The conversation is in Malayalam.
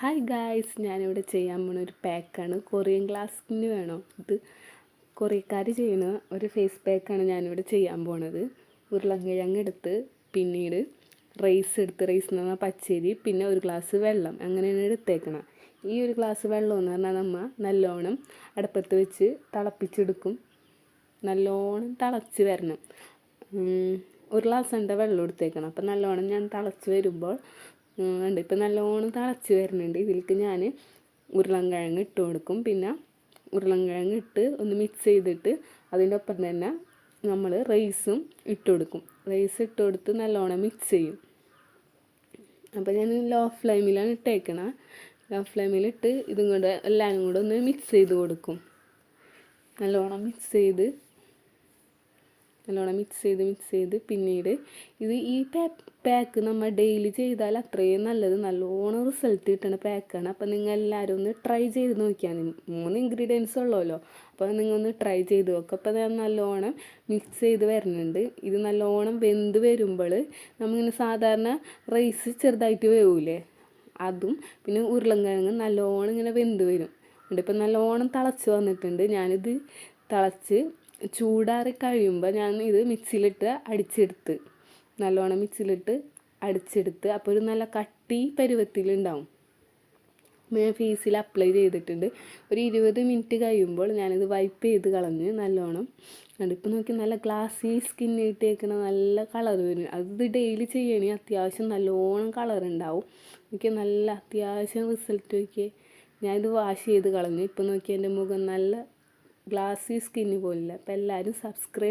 ഹായ് ഗായ്സ് ഞാനിവിടെ ചെയ്യാൻ പോണ ഒരു പാക്കാണ് കൊറിയൻ ഗ്ലാസ്സിന് വേണോ? ഇത് കൊറിയക്കാർ ചെയ്യുന്ന ഒരു ഫേസ് പാക്കാണ് ഞാനിവിടെ ചെയ്യാൻ പോണത്. ഉരുളങ്കിഴങ്ങ് എടുത്ത് പിന്നീട് റൈസ് എടുത്ത്. റൈസ് എന്ന് പറഞ്ഞാൽ പച്ചരി പിന്നെ ഒരു ഗ്ലാസ് വെള്ളം. അങ്ങനെയാണ് എടുത്തേക്കണം. ഈ ഒരു ഗ്ലാസ് വെള്ളം എന്ന് പറഞ്ഞാൽ നമ്മൾ നല്ലോണം അടുപ്പത്ത് വെച്ച് തിളപ്പിച്ചെടുക്കും. നല്ലോണം തിളച്ച് വരണം. ഒരു ഗ്ലാസ് എന്റെ വെള്ളം എടുത്തേക്കണം. അപ്പം നല്ലോണം ഞാൻ തിളച്ച് വരുമ്പോൾ ഉണ്ട്. ഇപ്പം നല്ലോണം തിളച്ച് വരുന്നുണ്ട്. ഇതിലേക്ക് ഞാൻ ഉരുളൻകിഴങ്ങ് ഇട്ട് കൊടുക്കും. പിന്നെ ഉരുളൻകിഴങ്ങ് ഇട്ട് ഒന്ന് മിക്സ് ചെയ്തിട്ട് അതിന്റെ ഒപ്പം തന്നെ നമ്മൾ റൈസും ഇട്ട് കൊടുക്കും. റൈസ് ഇട്ട് കൊടുത്ത് നല്ലോണം മിക്സ് ചെയ്യും. അപ്പോൾ ഞാൻ ലോ ഫ്ലെയിമിലാണ് ഇട്ടേക്കണ. ലോ ഫ്ലെയിമിലിട്ട് ഇതും കൂടെ എല്ലാവരും കൂടെ ഒന്ന് മിക്സ് ചെയ്ത് കൊടുക്കും. നല്ലോണം മിക്സ് ചെയ്ത് നല്ലോണം മിക്സ് ചെയ്ത് മിക്സ് ചെയ്ത് പിന്നീട് ഇത് ഈ പാക്ക് നമ്മൾ ഡെയിലി ചെയ്താൽ അത്രയും നല്ലത്. നല്ലോണം റിസൾട്ട് കിട്ടുന്ന പാക്കാണ് അപ്പോൾ നിങ്ങൾ എല്ലാവരും ഒന്ന് ട്രൈ ചെയ്ത് നോക്കിയാൽ മൂന്ന് ഇൻഗ്രീഡിയൻസ് ഉള്ളല്ലോ. അപ്പോൾ നിങ്ങൾ ഒന്ന് ട്രൈ ചെയ്ത് നോക്കുക അപ്പോൾ ഞാൻ നല്ലോണം മിക്സ് ചെയ്ത് വരുന്നുണ്ട്. ഇത് നല്ലോണം വെന്ത് വരുമ്പോൾ നമ്മളിങ്ങനെ സാധാരണ റൈസ് ചെറുതായിട്ട് വേവൂലേ? അതും പിന്നെ ഉരുളൻകിഴങ്ങ് നല്ലോണം ഇങ്ങനെ വെന്ത് വരും. ഇപ്പം നല്ലോണം തിളച്ച് വന്നിട്ടുണ്ട്. ഞാനിത് തിളച്ച് ചൂടാറി കഴിയുമ്പോൾ ഞാൻ ഇത് മിക്സിയിലിട്ട് അടിച്ചെടുത്ത് നല്ലോണം മിക്സിയിലിട്ട് അടിച്ചെടുത്ത് അപ്പോൾ ഒരു നല്ല കട്ടി പരുവത്തിലുണ്ടാവും. ഞാൻ ഫേസിൽ അപ്ലൈ ചെയ്തിട്ടുണ്ട്. ഒരു ഇരുപത് മിനിറ്റ് കഴിയുമ്പോൾ ഞാനിത് വൈപ്പ് ചെയ്ത് കളഞ്ഞ് നല്ലോണം ഇപ്പം നോക്കി നല്ല ഗ്ലാസി സ്കിൻ ഇട്ടേക്കണ നല്ല കളർ വരും. അത് ഡെയിലി ചെയ്യണേ അത്യാവശ്യം നല്ലോണം കളർ ഉണ്ടാവും എനിക്ക് നല്ല അത്യാവശ്യം റിസൾട്ട് നോക്കിയേ. ഞാനിത് വാഷ് ചെയ്ത് കളഞ്ഞു ഇപ്പം നോക്കി എന്റെ മുഖം നല്ല ഗ്ലാസി സ്കിന്ന് പോലില്ല അപ്പോൾ എല്ലാവരും സബ്സ്ക്രൈബ്